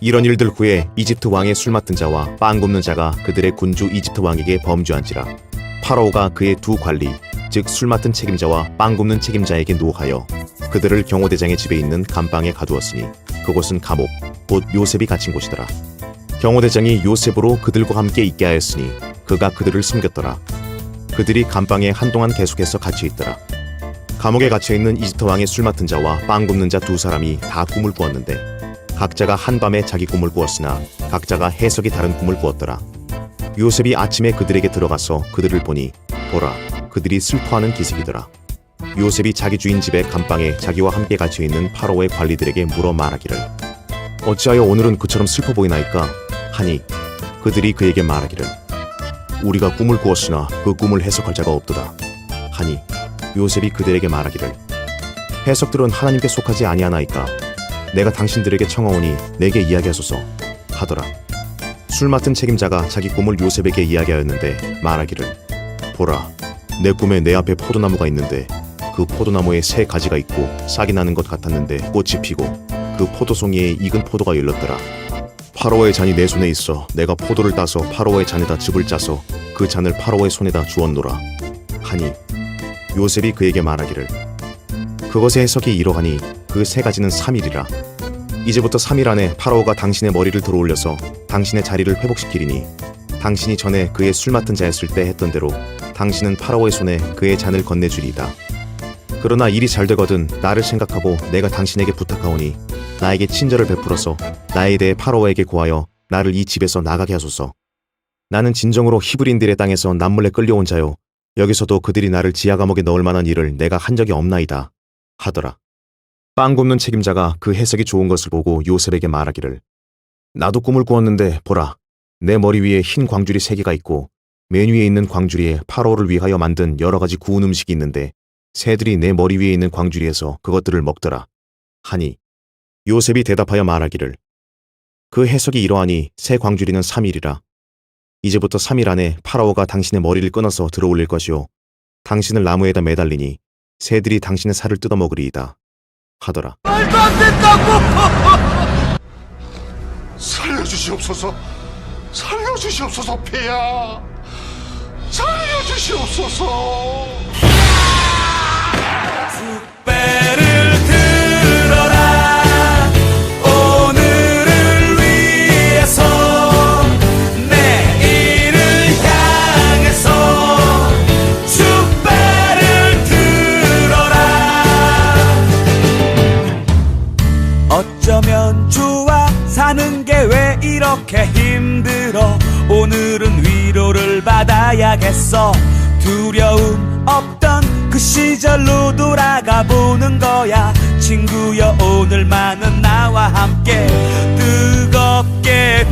이런 일들 후에 이집트 왕의 술 맡은 자와 빵 굽는 자가 그들의 군주 이집트 왕에게 범죄한지라. 파라오가 그의 두 관리 즉 술 맡은 책임자와 빵 굽는 책임자에게 노하여 그들을 경호대장의 집에 있는 감방에 가두었으니 그곳은 감옥 곧 요셉이 갇힌 곳이더라. 경호대장이 요셉으로 그들과 함께 있게 하였으니 그가 그들을 숨겼더라. 그들이 감방에 한동안 계속해서 갇혀 있더라. 감옥에 갇혀 있는 이집트 왕의 술 맡은 자와 빵 굽는 자 두 사람이 다 꿈을 꾸었는데 각자가 한밤에 자기 꿈을 꾸었으나 각자가 해석이 다른 꿈을 꾸었더라. 요셉이 아침에 그들에게 들어가서 그들을 보니 보라 그들이 슬퍼하는 기색이더라. 요셉이 자기 주인 집의 감방에 자기와 함께 갇혀 있는 파로의 관리들에게 물어 말하기를 어찌하여 오늘은 그처럼 슬퍼 보이나이까 하니 그들이 그에게 말하기를 우리가 꿈을 꾸었으나 그 꿈을 해석할 자가 없도다 하니 요셉이 그들에게 말하기를 해석들은 하나님께 속하지 아니하나이까 내가 당신들에게 청하오니 내게 이야기하소서 하더라. 술 맡은 책임자가 자기 꿈을 요셉에게 이야기하였는데 말하기를 보라 내 꿈에 내 앞에 포도나무가 있는데 그 포도나무에 새 가지가 있고 싹이 나는 것 같았는데 꽃이 피고 그 포도송이에 익은 포도가 열렸더라. 파로의 잔이 내 손에 있어 내가 포도를 따서 파로의 잔에다 즙을 짜서 그 잔을 파로의 손에다 주었노라 하니 요셉이 그에게 말하기를 그것의 해석이 이러하니 그 세 가지는 3일이라. 이제부터 3일 안에 파라오가 당신의 머리를 들어올려서 당신의 자리를 회복시키리니 당신이 전에 그의 술 맡은 자였을 때 했던 대로 당신은 파라오의 손에 그의 잔을 건네주리이다. 그러나 일이 잘 되거든 나를 생각하고 내가 당신에게 부탁하오니 나에게 친절을 베풀어서 나에 대해 파라오에게 고하여 나를 이 집에서 나가게 하소서. 나는 진정으로 히브린들의 땅에서 남몰래 끌려온 자요. 여기서도 그들이 나를 지하 감옥에 넣을 만한 일을 내가 한 적이 없나이다. 하더라. 빵 굽는 책임자가 그 해석이 좋은 것을 보고 요셉에게 말하기를 나도 꿈을 꾸었는데 보라 내 머리 위에 흰 광줄이 세 개가 있고 맨 위에 있는 광주리에 파로를 위하여 만든 여러 가지 구운 음식이 있는데 새들이 내 머리 위에 있는 광주리에서 그것들을 먹더라. 하니 요셉이 대답하여 말하기를 그 해석이 이러하니 새 광주리는 3일이라. 이제부터 3일 안에 파라오가 당신의 머리를 끊어서 들어올릴 것이요. 당신을 나무에다 매달리니 새들이 당신의 살을 뜯어먹으리이다 하더라. 말도 안 된다고! 살려주시옵소서 살려주시옵소서 폐야 살려주시옵소서 왜 이렇게 힘들어? 오늘은 위로를 받아야겠어. 두려움 없던 그 시절로 돌아가 보는 거야. 친구여 오늘만은 나와 함께 뜨겁게